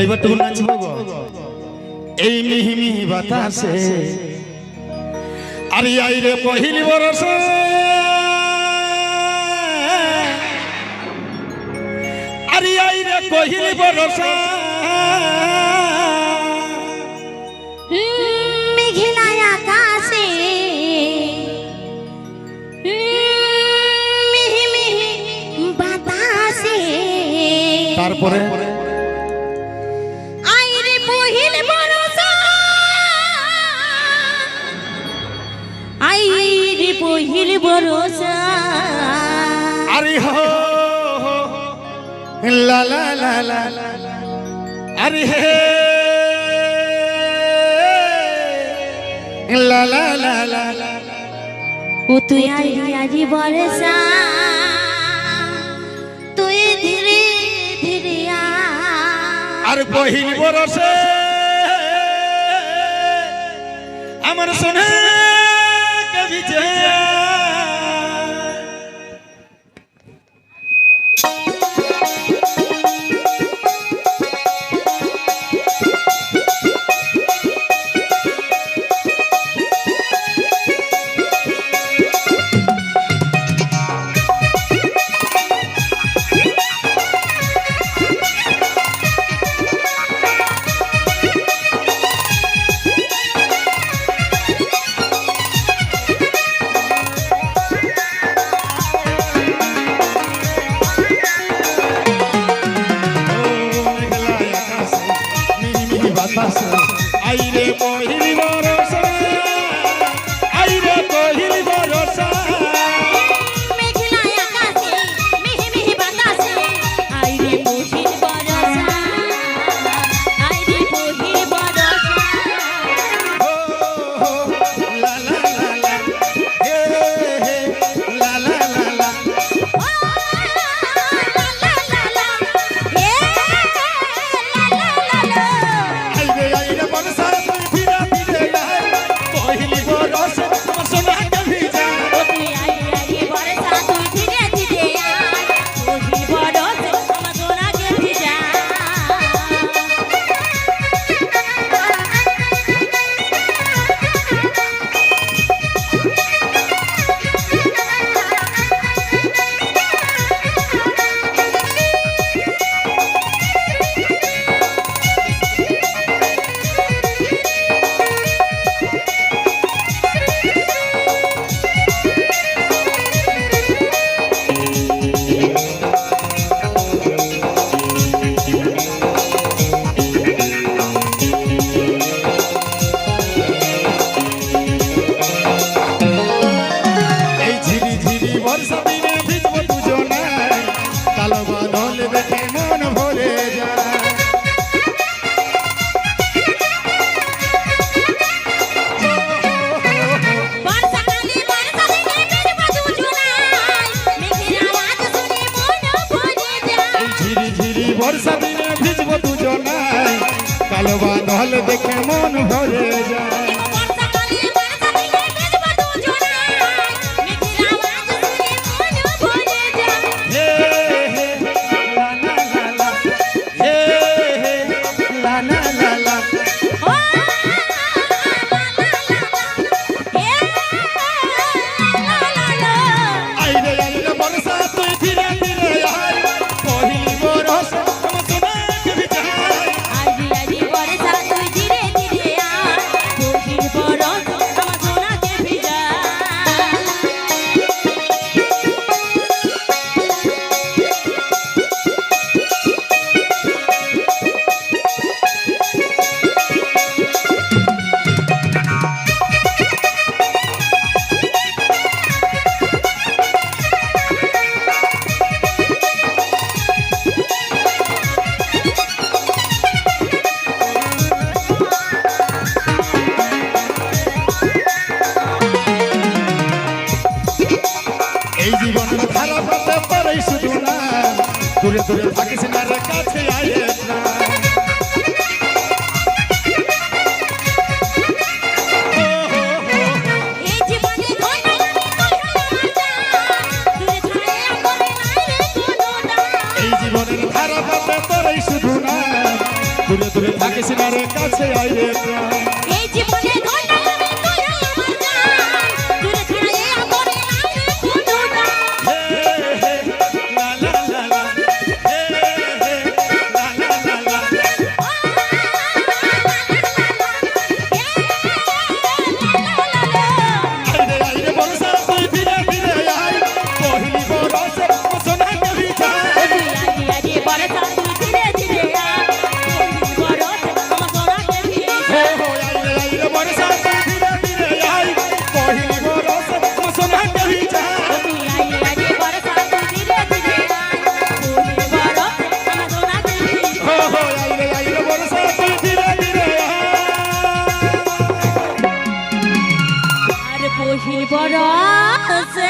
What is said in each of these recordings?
এইবার তুমি নাচবো এই মিহি মিহি বাতাসে। আরে আইরে পহিল বরসে। আরে আইরে পহিল বরসে। মেঘনায় তারপরে? লা লা লা লা আরে হে লা লা লা লা ও তুই আই আজি বরসা তুই ধীরে ধীরে আর বহিন বরসে আমার সোনা Awesome. দেখে মন ভরে যায়। দূরে দূরে থাকিস না রে কাছে আয়ে না। জীবনের ধারা পাতে তোরাই শুধু না দূরে দূরে থাকিস না রে কাছে আয়ে না।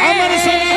আমার